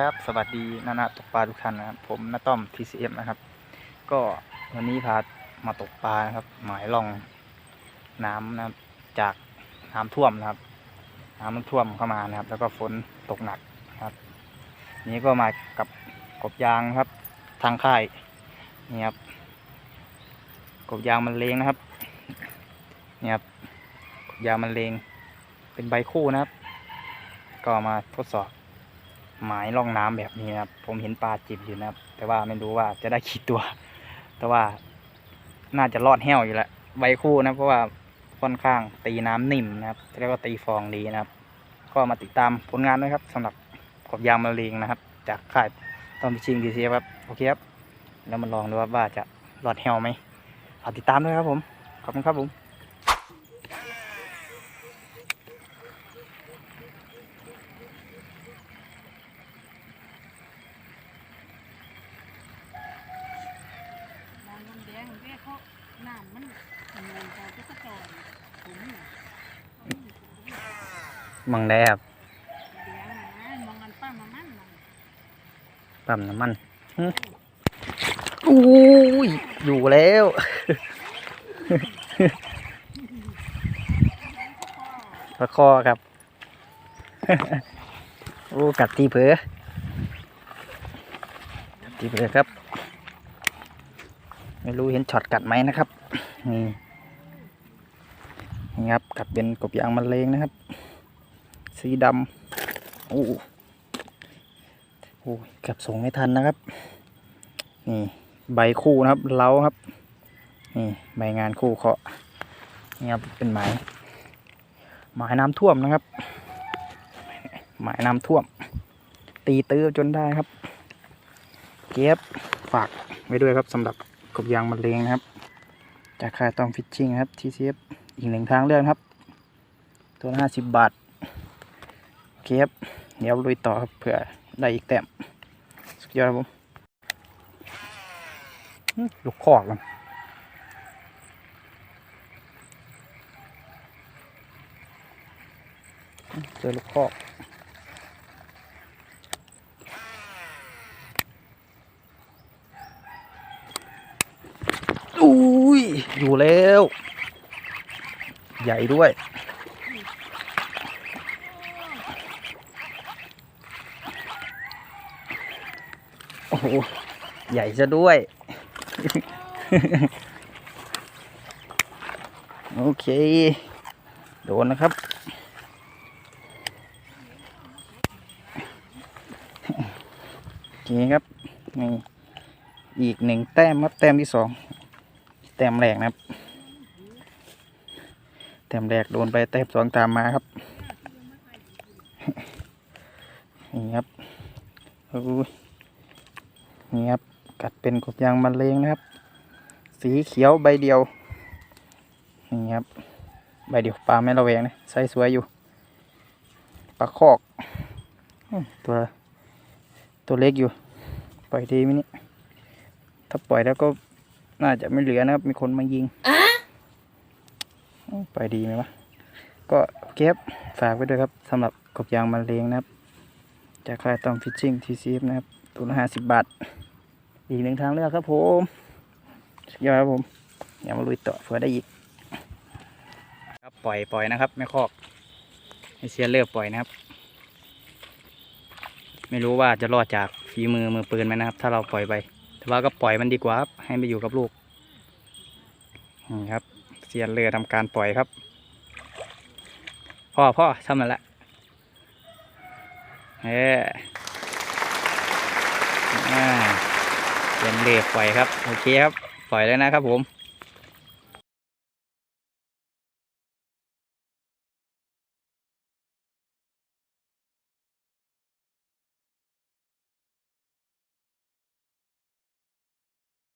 ครับ สวัสดีนานาตกปลาทุกท่านนะครับ ผมน้าต้อม TCF นะครับ ก็วันนี้พามาตกปลานะครับ หมายล่องน้ำนะครับจากน้ำท่วมนะครับ น้ำมันท่วมเข้ามานะครับ แล้วก็ฝนตกหนักครับ นี้ก็มากับกบยางครับ ทางค่ายนี่ครับกบยางมันเลงนะครับนี่ครับกบยางมันเลงเป็นใบคู่นะครับ ก็มาทดสอบ หมายล่องน้ำแบบนี้นะครับ ผมเห็นปลาจิบอยู่นะครับ แต่ว่าไม่รู้ว่าจะได้กี่ตัว แต่ว่าน่าจะรอดแห้วอยู่แล้วใบคู่นะเพราะว่าค่อนข้างตีน้ำนิ่มนะครับแล้วก็ตีฟองดีนะครับ ก็มาติดตามผลงานด้วยครับสำหรับกบยางมะเร็งนะครับ จากค่ายต้อมพิชิงดีเซียครับโอเคครับแล้วมาลองดูว่าจะรอดแห้วไหมฝากติดตามด้วยครับผมขอบคุณครับผม บาง ม่เขาน้ำมันเหมือนกับที่สะจอนผมเนี่ยมังได้ครับแดงนะมองกันป้ามามันมันปั๊มน้ำมันหึอุ้ยอยู่แล้ว ปลาคอครับ โอ้กัดทีเผลอกัดทีเผลอครับ ไม่รู้เห็นช็อตกัดไหมนะครับนี่นี่ครับกัดเป็นกบยางมะเร็งนะครับ สีดำโอ้โหเกับส่งไม่ทันนะครับ นี่ใบคู่นะครับเล้าครับ นี่ใบงานคู่เคาะนี่ครับเป็นไม้หมายน้ำท่วมนะครับ หมายน้ำท่วม ตีตื้อจนได้ครับ เก็บฝากไว้ด้วยครับสำหรับ กบยางมะเร็งนะครับ จากค่ายตองฟิชชิ่งครับ TCF อีกหนึ่งทางเลือกครับ ตัวละห้าสิบบาทเก็บเดี๋ยวลุยต่อครับเผื่อได้อีกแต้ม สุดยอดครับผมลูกคอกมันเจอลูกคอก อยอยู่แล้ว ใหญ่ด้วย โอ้โห ใหญ่ซะด้วย โอเค โดนนะครับโอเคครับนี่อีกหนึ่งแต้มครับแต้มที่สอง แต้มแรกนะครับ แต้มแรกโดนไปแต้มสองตามมาครับ นี่ครับโอ้ยนี่ครับ กัดเป็นกบยางมะเร็งนะครับ สีเขียวใบเดียว นี่ครับ ใบเดียวปลาไม่ระแวงนะไซส์สวยอยู่ ปลาคอก ตัวตัวเล็กอยู่ ปล่อยดีไหมนี่ถ้าปล่อยแล้วก็ น่าจะไม่เหลือนะครับ มีคนมายิงอืมปล่อยดีไหมวะ ก็เก็บฝากไว้ด้วยครับสำหรับกบยางมะเร็งนะครับ จากค่ายตอมฟิชชิ่งทีซีฟนะครับ ตัวละห้าสิบบาท อีกหนึ่งทางเลือกครับผมสุดยอดครับผมอย่ามาลุยต่อเผื่อได้อีกครับปล่อยปล่อยนะครับ ไม่คอกให้เชียร์เลือกปล่อยนะครับ ไม่รู้ว่าจะรอดจากฝีมือมือปืนไหมนะครับ ถ้าเราปล่อยไป แต่ว่าก็ปล่อยมันดีกว่าครับ ให้มันอยู่กับลูก นี่ครับ เสียนเรือทำการปล่อยครับ พ่อพ่อทำมันละเอออ่าเสียนเรือปล่อยครับ โอเคครับ ปล่อยแล้วนะครับผม